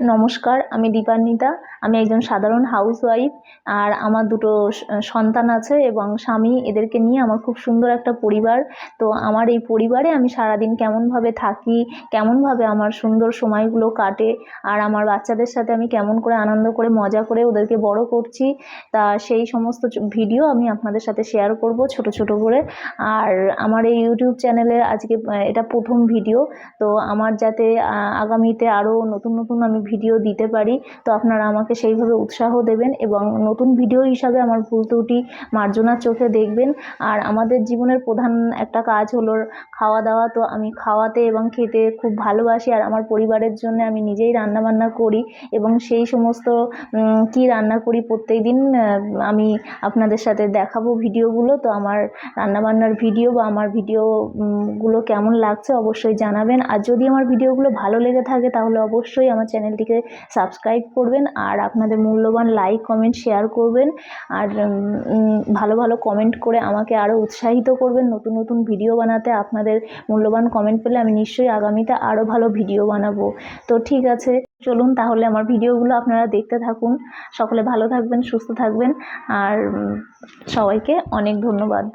নমস্কার, আমি দীপান্বিতা। আমি একজন সাধারণ হাউসওয়াইফ আর আমার দুটো সন্তান আছে এবং স্বামী। এদেরকে নিয়ে আমার খুব সুন্দর একটা পরিবার। তো আমার এই পরিবারে আমি সারাদিন কেমনভাবে থাকি, কেমনভাবে আমার সুন্দর সময়গুলো কাটে, আর আমার বাচ্চাদের সাথে আমি কেমন করে আনন্দ করে, মজা করে ওদেরকে বড় করছি, তা সেই সমস্ত ভিডিও আমি আপনাদের সাথে শেয়ার করব ছোট ছোট করে। আর আমার এই ইউটিউব চ্যানেলে আজকে এটা প্রথম ভিডিও। তো আমার যাতে আগামীতে আরও নতুন নতুন আমি ভিডিও দিতে পারি তো আপনারা আমাকে সেইভাবে উৎসাহ দেবেন এবং নতুন ভিডিও হিসাবে আমার ভুল ত্রুটি মার্জনার চোখে দেখবেন। আর আমাদের জীবনের প্রধান একটা কাজ হলো খাওয়া দাওয়া তো আমি খাওয়াতে এবং খেতে খুব ভালোবাসি আর আমার পরিবারের জন্য আমি নিজেই রান্নাবান্না করি এবং সেই সমস্ত কী রান্না করি প্রত্যেক দিন আমি আপনাদের সাথে দেখাবো ভিডিওগুলো তো আমার রান্নাবান্নার ভিডিও বা আমার ভিডিও উম, গুলো কেমন লাগছে অবশ্যই জানাবেন। আর যদি আমার ভিডিওগুলো ভালো লেগে থাকে তাহলে অবশ্যই আমার চ্যানেলটিকে সাবস্ক্রাইব করবেন আর আপনাদের মূল্যবান লাইক কমেন্ট শেয়ার করবেন। আর ভালো ভালো কমেন্ট করে আমাকে আরও উৎসাহিত করবেন নতুন নতুন ভিডিও বানাতে। আপনাদের মূল্যবান কমেন্ট পেলে আমি নিশ্চয়ই আগামীতে আরও ভালো ভিডিও বানাবো। তো ঠিক আছে, চলুন তাহলে আমার ভিডিওগুলো আপনারা দেখতে থাকুন। সকলে ভালো থাকবেন, সুস্থ থাকবেন। আর সবাইকে অনেক ধন্যবাদ।